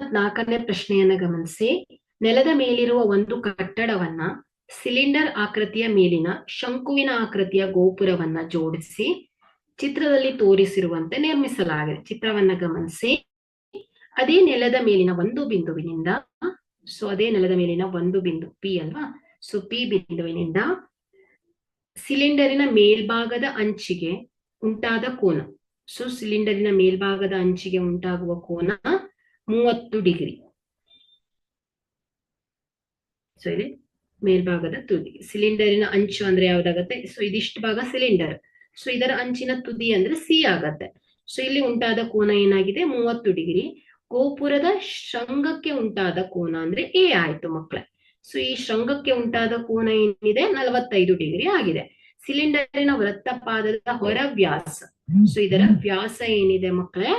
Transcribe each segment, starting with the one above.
ನಾಲ್ಕನೇ ಪ್ರಶ್ನೆಯನ್ನ ಗಮನಿಸಿ. ನೆಲದ ಮೇಲಿರುವ ಒಂದು ಕಟ್ಟಡವನ್ನ ಸಿಲಿಂಡರ್ ಆಕೃತಿಯ ಮೇಲಿನ ಶಂಕುವಿನ ಆಕೃತಿಯ ಗೋಪುರವನ್ನ ಜೋಡಿಸಿ ಚಿತ್ರದಲ್ಲಿ ತೋರಿಸಿರುವಂತೆ ನಿರ್ಮಿಸಲಾಗಿದೆ. ಚಿತ್ರವನ್ನ ಗಮನಿಸಿ. ಅದೇ ನೆಲದ ಮೇಲಿನ ಒಂದು ಬಿಂದುವಿನಿಂದ ಸೊ ಅದೇ ನೆಲದ ಮೇಲಿನ ಒಂದು ಬಿಂದು ಪಿ ಅಲ್ವಾ? ಸೊ ಪಿ ಬಿಂದುವಿನಿಂದ ಸಿಲಿಂಡರಿನ ಮೇಲ್ಭಾಗದ ಅಂಚಿಗೆ ಉಂಟಾದ ಕೋನ. ಸೊ ಸಿಲಿಂಡರಿನ ಮೇಲ್ಭಾಗದ ಅಂಚಿಗೆ ಉಂಟಾಗುವ ಕೋನ ಮೂವತ್ತು ಡಿಗ್ರಿ. ಸೊ ಇಲ್ಲಿ ಮೇಲ್ಭಾಗದ ತುದಿ, ಸಿಲಿಂಡರಿನ ಅಂಚು ಅಂದ್ರೆ ಯಾವ್ದಾಗತ್ತೆ? ಸೊ ಇದಿಷ್ಟು ಭಾಗ ಸಿಲಿಂಡರ್. ಸೊ ಇದರ ಅಂಚಿನ ತುದಿ ಅಂದ್ರೆ ಸಿ ಆಗತ್ತೆ. ಸೊ ಇಲ್ಲಿ ಉಂಟಾದ ಕೋನ ಏನಾಗಿದೆ? ಮೂವತ್ತು ಡಿಗ್ರಿ. ಗೋಪುರದ ಶೃಂಗಕ್ಕೆ ಉಂಟಾದ ಕೋನ ಅಂದ್ರೆ ಎ ಆಯ್ತು ಮಕ್ಕಳ ಸೊ ಈ ಶೃಂಗಕ್ಕೆ ಉಂಟಾದ ಕೋನ ಏನಿದೆ? ನಲವತ್ತೈದು ಡಿಗ್ರಿ ಆಗಿದೆ. ಸಿಲಿಂಡರಿನ ವೃತ್ತಪಾದದ ಹೊರ ವ್ಯಾಸ ಸೊ ಇದರ ವ್ಯಾಸ ಏನಿದೆ ಮಕ್ಕಳೇ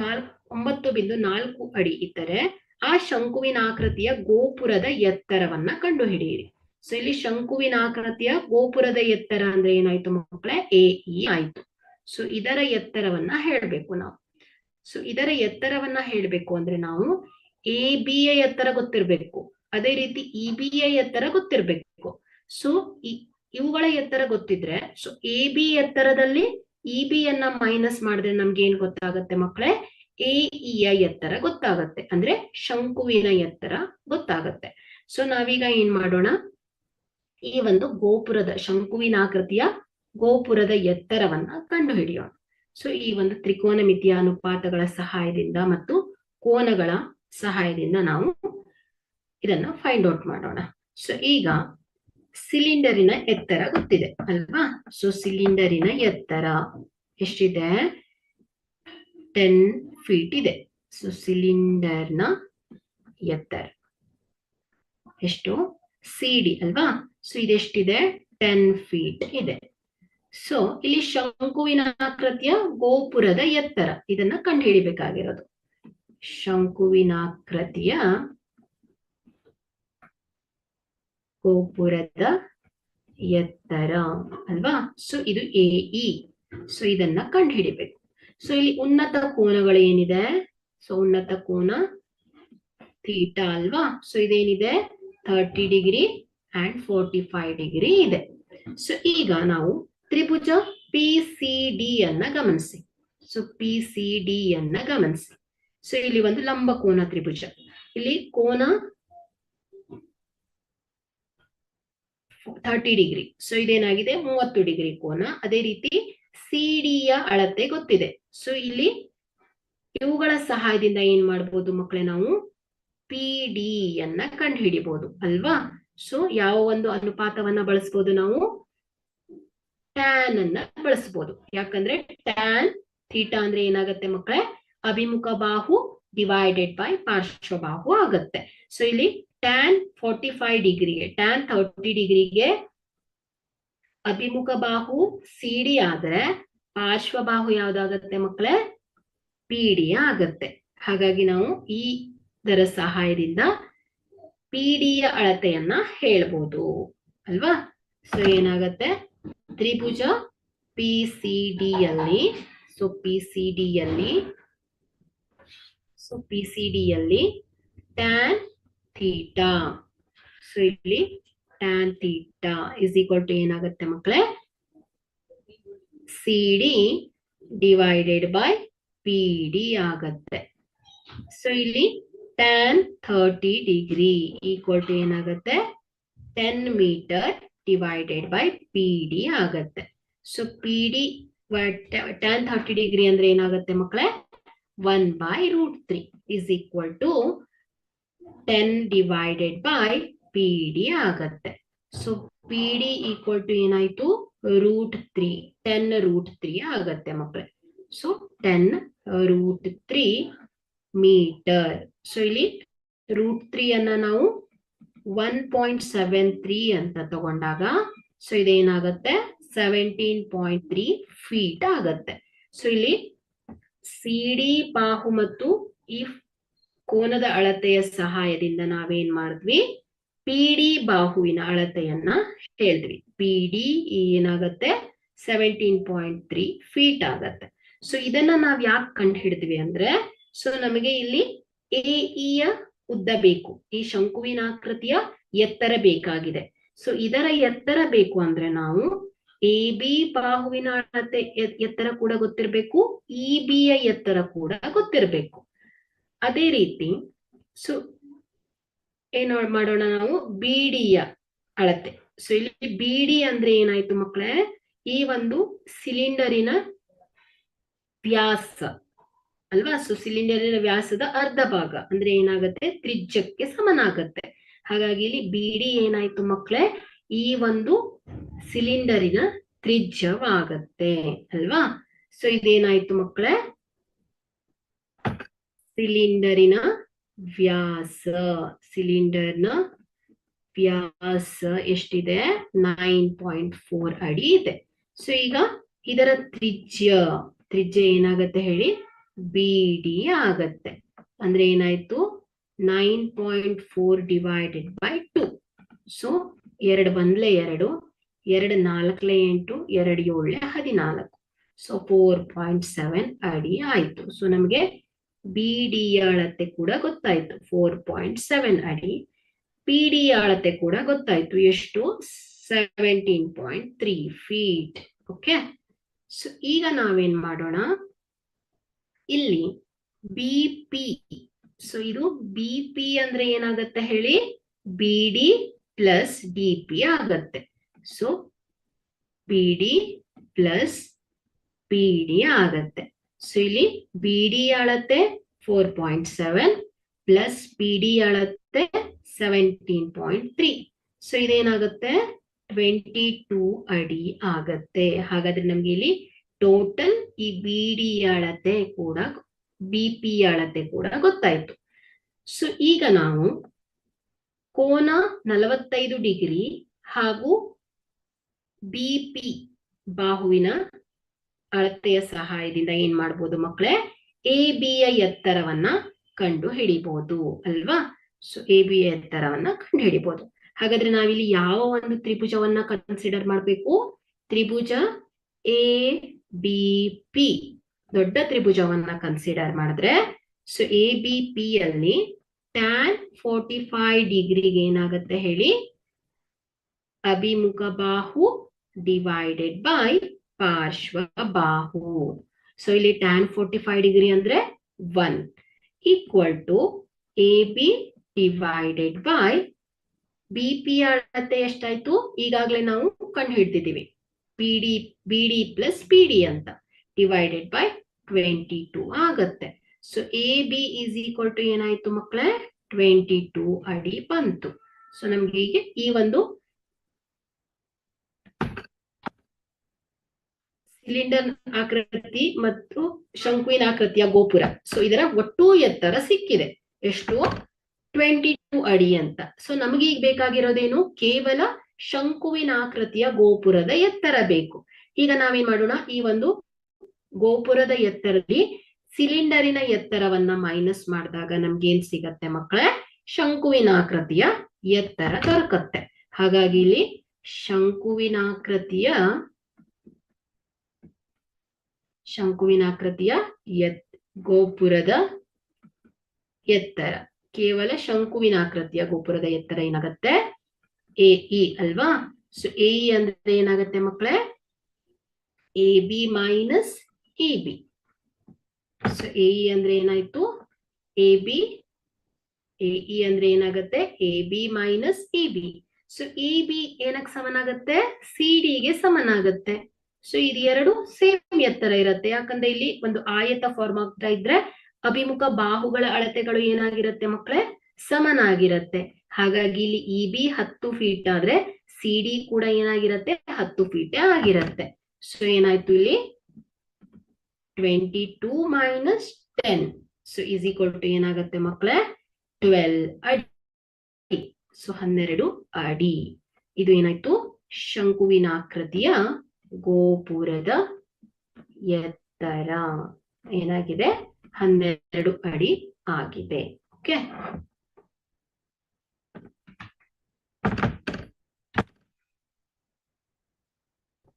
ನಾಲ್ಕು ಒಂಬತ್ತು ಬಿಂದು ನಾಲ್ಕು ಅಡಿ ಇದ್ದರೆ ಆ ಶಂಕುವಿನ ಆಕೃತಿಯ ಗೋಪುರದ ಎತ್ತರವನ್ನ ಕಂಡುಹಿಡಿಯಿರಿ. ಸೊ ಇಲ್ಲಿ ಶಂಕುವಿನ ಆಕೃತಿಯ ಗೋಪುರದ ಎತ್ತರ ಅಂದ್ರೆ ಏನಾಯ್ತು ಮಕ್ಕಳೇ? ಎ, ಇ ಆಯ್ತು. ಸೊ ಇದರ ಎತ್ತರವನ್ನ ಹೇಳ್ಬೇಕು ನಾವು. ಸೊ ಇದರ ಎತ್ತರವನ್ನ ಹೇಳ್ಬೇಕು ಅಂದ್ರೆ ನಾವು ಎ, ಬಿ ಯ ಎತ್ತರ ಗೊತ್ತಿರ್ಬೇಕು. ಅದೇ ರೀತಿ ಇ, ಬಿ ಯ ಎತ್ತರ ಗೊತ್ತಿರ್ಬೇಕು. ಸೊ ಇವುಗಳ ಎತ್ತರ ಗೊತ್ತಿದ್ರೆ ಸೊ ಎ, ಬಿ ಎತ್ತರದಲ್ಲಿ ಇ, ಬಿ ಯನ್ನ ಮೈನಸ್ ಮಾಡಿದ್ರೆ ನಮ್ಗೆ ಏನ್ ಗೊತ್ತಾಗತ್ತೆ ಮಕ್ಕಳೇ? ಎ ಇಯ ಎತ್ತರ ಗೊತ್ತಾಗತ್ತೆ. ಅಂದ್ರೆ ಶಂಕುವಿನ ಎತ್ತರ ಗೊತ್ತಾಗತ್ತೆ. ಸೊ ನಾವೀಗ ಏನ್ ಮಾಡೋಣ? ಈ ಒಂದು ಗೋಪುರದ, ಶಂಕುವಿನ ಆಕೃತಿಯ ಗೋಪುರದ ಎತ್ತರವನ್ನ ಕಂಡು ಹಿಡಿಯೋಣ ಸೊ ಈ ಒಂದು ತ್ರಿಕೋನ ಮಿತಿಯ ಅನುಪಾತಗಳ ಸಹಾಯದಿಂದ ಮತ್ತು ಕೋನಗಳ ಸಹಾಯದಿಂದ ನಾವು ಇದನ್ನ ಫೈಂಡ್ ಔಟ್ ಮಾಡೋಣ. ಸೊ ಈಗ ಸಿಲಿಂಡರಿನ ಎತ್ತರ ಗೊತ್ತಿದೆ, ಅಲ್ವಾ? ಸೊ ಸಿಲಿಂಡರಿನ ಎತ್ತರ ಎಷ್ಟಿದೆ? ಟೆನ್ ಫೀಟ್ ಇದೆ. ಸೊ ಸಿಲಿಂಡರ್ನ ಎತ್ತರ. ಎಷ್ಟು? ಸಿ ಡಿ ಅಲ್ವಾ? ಸೊ ಇದೆಷ್ಟಿದೆ? ಟೆನ್ ಫೀಟ್ ಇದೆ. ಸೊ ಇಲ್ಲಿ ಶಂಕುವಿನ ಆಕೃತಿಯ ಗೋಪುರದ ಎತ್ತರ. ಇದನ್ನ ಕಂಡುಹಿಡಿಬೇಕಾಗಿರೋದು. ಶಂಕುವಿನಾಕೃತಿಯ ಗೋಪುರದ ಎತ್ತರ ಅಲ್ವಾ? ಸೊ ಇದು ಎ ಇ ಸೊ ಇದನ್ನ ಕಂಡು ಹಿಡಿಬೇಕು ಸೊ ಇಲ್ಲಿ ಉನ್ನತ ಕೋನಗಳು ಏನಿದೆ? ಸೊ ಉನ್ನತ ಕೋನ ಥೀಟಾ ಅಲ್ವಾ? So ಇದೇನಿದೆ? Thirty degree and forty five degree ಇದೆ. ಸೊ ಈಗ ನಾವು ತ್ರಿಭುಜ ಪಿ ಸಿ ಡಿ ಅನ್ನ ಗಮನಿಸಿ. ಸೊ ಪಿ ಸಿ ಡಿ ಅನ್ನ ಗಮನಿಸಿ. ಸೊ ಇಲ್ಲಿ ಒಂದು ಲಂಬ ಕೋನ ತ್ರಿಭುಜ. ಇಲ್ಲಿ ಕೋನ ಥರ್ಟಿ ಡಿಗ್ರಿ ಸೊ ಇದೇನಾಗಿದೆ? ಮೂವತ್ತು ಡಿಗ್ರಿ ಕೋನ. ಅದೇ ರೀತಿ ಸಿ ಯ ಅಳತೆ ಗೊತ್ತಿದೆ. ಸೊ ಇಲ್ಲಿ ಇವುಗಳ ಸಹಾಯದಿಂದ ಏನ್ ಮಾಡ್ಬೋದು ಮಕ್ಕಳೇ ನಾವು? ಪಿ ಡಿ ಅನ್ನ ಕಂಡು ಹಿಡಿಬಹುದು ಅಲ್ವಾ? ಸೊ ಯಾವ ಒಂದು ಅನುಪಾತವನ್ನ ಬಳಸ್ಬೋದು ನಾವು? ಟ್ಯಾನ್ ಅನ್ನ ಬಳಸ್ಬೋದು. ಯಾಕಂದ್ರೆ ಟ್ಯಾನ್ ಥೀಟಾ ಅಂದ್ರೆ ಏನಾಗತ್ತೆ ಮಕ್ಕಳೇ ಅಭಿಮುಖ ಬಾಹು ಡಿವೈಡೆಡ್ ಬೈ ಪಾರ್ಶ್ವ ಬಾಹು ಆಗತ್ತೆ. ಸೊ ಇಲ್ಲಿ ಟ್ಯಾನ್ ಫೋರ್ಟಿ ಫೈವ್ ಡಿಗ್ರಿಗೆ ಟ್ಯಾನ್ ಥರ್ಟಿ ಡಿಗ್ರಿಗೆ ಅಭಿಮುಖ ಬಾಹು ಸಿ ಡಿ ಆದ್ರೆ ಪಾರ್ಶ್ವ ಬಾಹು ಯಾವ್ದಾಗತ್ತೆ ಮಕ್ಕಳೇ ಪಿ ಡಿ ಆಗತ್ತೆ. ಹಾಗಾಗಿ ನಾವು ಈ ದರ ಸಹಾಯದಿಂದ ಪಿ ಯ ಅಳತೆಯನ್ನ ಹೇಳ್ಬೋದು. ಅಲ್ವಾ? ಸೊ ಏನಾಗತ್ತೆ? ತ್ರಿಭುಜ ಪಿ ಸಿ ಯಲ್ಲಿ ಸೊ ಪಿ ಸಿ ಯಲ್ಲಿ ಸೊ ಪಿ ಸಿ ಡಿ ಯಲ್ಲಿ ಟ್ಯಾನ್ ಥೀಟಾ ಸೊ ಇಲ್ಲಿ ಟ್ಯಾನ್ ಥೀಟಾ ಇಸ್ ಟು ಏನಾಗುತ್ತೆ ಮಕ್ಕಳೇ? C D divided by P D ಆಗತ್ತೆ. ಸೊ ಇಲ್ಲಿ ಟ್ಯಾನ್ ಥರ್ಟಿ ಡಿಗ್ರಿ ಈಕ್ವಲ್ ಏನಾಗತ್ತೆ? Ten metre divided by P D ಆಗತ್ತೆ. So P D degree ಅಂದ್ರೆ ಏನಾಗುತ್ತೆ ಮಕ್ಕಳೇ? One by root three is equal to ten divided by P D ಆಗತ್ತೆ. So P D equal to ಏನಾಯ್ತು? Root three ten root three ಆಗತ್ತೆ ಮಕ್ಕಳೇ so ten root three metre so ಇಲ್ಲಿ root three ಅನ್ನ ನಾವು ಒನ್ ಪಾಯಿಂಟ್ ಸೆವೆನ್ ತ್ರೀ ಅಂತ ತಗೊಂಡಾಗ so ಇದೇನಾಗತ್ತೆ? ಸೆವೆಂಟೀನ್ ಪಾಯಿಂಟ್ ತ್ರೀ ಫೀಟ್ ಆಗತ್ತೆ. ಸೊ ಇಲ್ಲಿ ಸಿ ಡಿ ಬಾಹು ಮತ್ತು ಈ ಕೋನದ ಅಳತೆಯ ಸಹಾಯದಿಂದ ನಾವೇನ್ ಮಾಡಿದ್ವಿ? ಪಿ ಡಿ ಬಾಹುವಿನ ಅಳತೆಯನ್ನ ಹೇಳಿದ್ವಿ ಪಿಡಿ ಏನಾಗತ್ತೆ? ಸೆವೆಂಟೀನ್ ಪಾಯಿಂಟ್ ತ್ರೀ ಫೀಟ್ ಆಗತ್ತೆ. ಸೊ ಇದನ್ನ ನಾವ್ ಯಾಕೆ ಕಂಡು ಹಿಡಿದ್ವಿ ಅಂದ್ರೆ ಸೊ ನಮಗೆ ಇಲ್ಲಿ ಎಇಯ ಉದ್ದ ಬೇಕು. ಈ ಶಂಕುವಿನ ಆಕೃತಿಯ ಎತ್ತರ ಬೇಕಾಗಿದೆ. ಸೊ ಇದರ ಎತ್ತರ ಬೇಕು ಅಂದ್ರೆ ನಾವು ಎ ಬಿ ಬಾಹುವಿನ ಅಳತೆ ಎತ್ತರ ಕೂಡ ಗೊತ್ತಿರಬೇಕು. ಇ ಬಿಯ ಎತ್ತರ ಕೂಡ ಗೊತ್ತಿರಬೇಕು. ಅದೇ ರೀತಿ ಸೊ ಏನ್ ಮಾಡೋಣ ನಾವು? ಬಿಡಿಯ ಅಳತೆ. ಸೊ ಇಲ್ಲಿ ಬಿಡಿ ಅಂದ್ರೆ ಏನಾಯ್ತು ಮಕ್ಕಳೇ ಈ ಒಂದು ಸಿಲಿಂಡರಿನ ವ್ಯಾಸ ಅಲ್ವಾ? ಸೊ ಸಿಲಿಂಡರಿನ ವ್ಯಾಸದ ಅರ್ಧ ಭಾಗ ಅಂದ್ರೆ ಏನಾಗತ್ತೆ? ತ್ರಿಜ್ಯಕ್ಕೆ ಸಮನಾಗತ್ತೆ. ಹಾಗಾಗಿ ಇಲ್ಲಿ ಬಿಡಿ ಏನಾಯ್ತು ಮಕ್ಕಳೇ ಈ ಒಂದು ಸಿಲಿಂಡರಿನ ತ್ರಿಜ್ಯವಾಗತ್ತೆ ಅಲ್ವಾ? ಸೊ ಇದೇನಾಯ್ತು ಮಕ್ಕಳೇ ಸಿಲಿಂಡರಿನ ವ್ಯಾಸ ಸಿಲಿಂಡರ್ನ ವ್ಯಾಸ ಎಷ್ಟಿದೆ? ನೈನ್ ಪಾಯಿಂಟ್ ಫೋರ್ ಅಡಿ ಇದೆ. ಸೊ, ಈಗ ಇದರ ತ್ರಿಜ್ಯ ತ್ರಿಜ್ಯ ಏನಾಗತ್ತೆ ಹೇಳಿ? ಬಿ ಡಿ ಆಗತ್ತೆ. ಅಂದ್ರೆ ಏನಾಯ್ತು? Nine point four divided by two. So, ಎರಡು ಬಂದ್ಲೆ ಎರಡು ಎರಡು ನಾಲ್ಕಲೆ ಎಂಟು, ಎರಡು ಏಳ್ಲೆ ಹದಿನಾಲ್ಕು. ಸೊ, ಫೋರ್ ಪಾಯಿಂಟ್ ಸೆವೆನ್ ಅಡಿ ಆಯ್ತು. ಸೊ, ನಮಗೆ ಬಿ ಡಿ ಅಳತೆ ಕೂಡ ಗೊತ್ತಾಯ್ತು. ಫೋರ್ ಪಾಯಿಂಟ್ ಸೆವೆನ್ ಅಡಿ ಪಿ ಡಿ ಅಳತೆ ಕೂಡ ಗೊತ್ತಾಯ್ತು. ಎಷ್ಟು? Seventeen point three feet okay so ಈಗ ನಾವೇನ್ ಮಾಡೋಣ? ಇಲ್ಲಿ ಬಿ ಪಿ ಸೊ ಇದು ಬಿ ಪಿ ಅಂದ್ರೆ ಏನಾಗತ್ತೆ ಹೇಳಿ? B D plus D P ಆಗತ್ತೆ. So P D plus P D ಆಗತ್ತೆ. ಸೊ ಇಲ್ಲಿ ಬಿ ಡಿ ಅಳತೆ four point seven plus P D ಅಳತೆ ಸೆವೆಂಟೀನ್ ಪಾಯಿಂಟ್ ತ್ರೀ ಸೊ ಇದೇನಾಗುತ್ತೆ? ಟ್ವೆಂಟಿ ಟೂ ಅಡಿ ಆಗತ್ತೆ. ಹಾಗಾದ್ರೆ ನಮ್ಗೆ ಇಲ್ಲಿ ಟೋಟಲ್ ಈ ಬಿ ಡಿ ಅಳತೆ ಕೂಡ ಬಿ ಪಿ ಅಳತೆ ಕೂಡ ಗೊತ್ತಾಯ್ತು. ಸೊ ಈಗ ನಾವು ಕೋನ ನಲವತ್ತೈದು ಡಿಗ್ರಿ ಹಾಗೂ ಬಿ ಪಿ ಬಾಹುವಿನ ಅಳತೆಯ ಸಹಾಯದಿಂದ ಏನ್ ಮಾಡ್ಬೋದು ಮಕ್ಕಳೇ ಎ ಬಿಯ ಎತ್ತರವನ್ನ ಕಂಡು ಹಿಡಿಬಹುದು ಅಲ್ವಾ? ಸೊ ಎ ಬಿಯ ಎತ್ತರವನ್ನ ಕಂಡು ಹಿಡಿಬಹುದು ಹಾಗಾದ್ರೆ ನಾವಿಲ್ಲಿ ಯಾವ ಒಂದು ತ್ರಿಭುಜವನ್ನ ಕನ್ಸಿಡರ್ ಮಾಡ್ಬೇಕು? ತ್ರಿಭುಜ ಎ ಬಿ ಪಿ ದೊಡ್ಡ ತ್ರಿಭುಜವನ್ನ ಕನ್ಸಿಡರ್ ಮಾಡಿದ್ರೆ ಸೊ ಎ ಬಿ ಪಿ ಅಲ್ಲಿ ಟ್ಯಾನ್ ಫೋರ್ಟಿ ಫೈವ್ ಡಿಗ್ರಿಗೆ ಏನಾಗುತ್ತೆ ಹೇಳಿ? ಅಭಿಮುಖ ಬಾಹು ಡಿವೈಡೆಡ್ ಬೈ ಪಾರ್ಶ್ವ ಬಾಹು ಸೊ ಇಲ್ಲಿ ಟ್ಯಾನ್ ಫೋರ್ಟಿ ಫೈವ್ ಡಿಗ್ರಿ ಅಂದ್ರೆ one equal to A B divided by B P ಅಳತೆ ಎಷ್ಟಾಯ್ತು? ಈಗಾಗಲೇ ನಾವು ಕಂಡು ಹಿಡ್ತಿದ್ದೀವಿ P D B D plus P D ಅಂತ ಡಿವೈಡೆಡ್ ಬೈ ಟ್ವೆಂಟಿ ಟೂ ಆಗತ್ತೆ. So A B is equal to ಏನಾಯ್ತು ಮಕ್ಕಳೇ ಟ್ವೆಂಟಿ ಟೂ ಅಡಿ ಬಂತು. ಸೊ ನಮ್ಗೆ ಈಗ ಈ ಒಂದು ಸಿಲಿಂಡರ್ ಆಕೃತಿ ಮತ್ತು ಶಂಕುವಿನ ಆಕೃತಿಯ ಗೋಪುರ. ಸೊ ಇದರ ಒಟ್ಟು ಎತ್ತರ ಸಿಕ್ಕಿದೆ. ಎಷ್ಟು? ಟ್ವೆಂಟಿ ಟೂ ಅಡಿ ಅಂತ. ಸೊ ನಮಗೆ ಈಗ ಬೇಕಾಗಿರೋದೇನು? ಕೇವಲ ಶಂಕುವಿನ ಆಕೃತಿಯ ಗೋಪುರದ ಎತ್ತರ ಬೇಕು. ಈಗ ನಾವೇನ್ ಮಾಡೋಣ? ಈ ಒಂದು ಗೋಪುರದ ಎತ್ತರದಲ್ಲಿ ಸಿಲಿಂಡರಿನ ಎತ್ತರವನ್ನ ಮೈನಸ್ ಮಾಡಿದಾಗ ನಮ್ಗೆ ಏನ್ ಸಿಗತ್ತೆ ಮಕ್ಕಳೇ? ಶಂಕುವಿನ ಆಕೃತಿಯ ಎತ್ತರ ದೊರಕತ್ತೆ. ಹಾಗಾಗಿ ಇಲ್ಲಿ ಶಂಕುವಿನ ಆಕೃತಿಯ ಶಂಕುವಿನ ಆಕೃತಿಯ ಎತ್ ಗೋಪುರದ ಎತ್ತರ. ಕೇವಲ ಶಂಕುವಿನ ಆಕೃತಿಯ ಗೋಪುರದ ಎತ್ತರ ಏನಾಗತ್ತೆ? ಎ, ಇ ಅಲ್ವಾ? ಸೊ ಎ, ಇ ಅಂದ್ರೆ ಏನಾಗತ್ತೆ ಮಕ್ಕಳೇ? A, B minus A, B. So A, E ಅಂದ್ರೆ ಏನಾಯ್ತು? ಎ, ಬಿ, ಎ, ಇ ಅಂದ್ರೆ ಏನಾಗತ್ತೆ? A, B minus A, B. So E B ಏನಕ್ಕೆ ಸಮನಾಗತ್ತೆ? ಸಿ ಗೆ ಸಮನಾಗತ್ತೆ. ಸೊ ಇದು ಎರಡು ಸೇಮ್ ಎತ್ತರ ಇರುತ್ತೆ. ಯಾಕಂದ್ರೆ ಇಲ್ಲಿ ಒಂದು ಆಯತ ಫಾರ್ಮ್ ಆಗ್ತಾ ಇದ್ರೆ ಅಭಿಮುಖ ಬಾಹುಗಳ ಅಳತೆಗಳು ಏನಾಗಿರುತ್ತೆ ಮಕ್ಕಳೇ ಸಮನಾಗಿರುತ್ತೆ. ಹಾಗಾಗಿ ಇಲ್ಲಿ ಇ ಬಿ ಹತ್ತು ಫೀಟ್ ಆದ್ರೆ ಸಿ ಡಿ ಕೂಡ ಏನಾಗಿರತ್ತೆ? ಹತ್ತು ಫೀಟ್ ಆಗಿರತ್ತೆ. ಸೊ ಏನಾಯ್ತು ಇಲ್ಲಿ? Twenty two minus ten so is equal to ಏನಾಗತ್ತೆ ಮಕ್ಕಳೇ ಟ್ವೆಲ್ ಅಡಿ. ಸೊ ಹನ್ನೆರಡು ಅಡಿ. ಇದು ಏನಾಯ್ತು? ಶಂಕುವಿನ ಆಕೃತಿಯ ಗೋಪುರದ ಎತ್ತರ ಏನಾಗಿದೆ? ಹನ್ನೆರಡು ಅಡಿ ಆಗಿದೆ. ಓಕೆ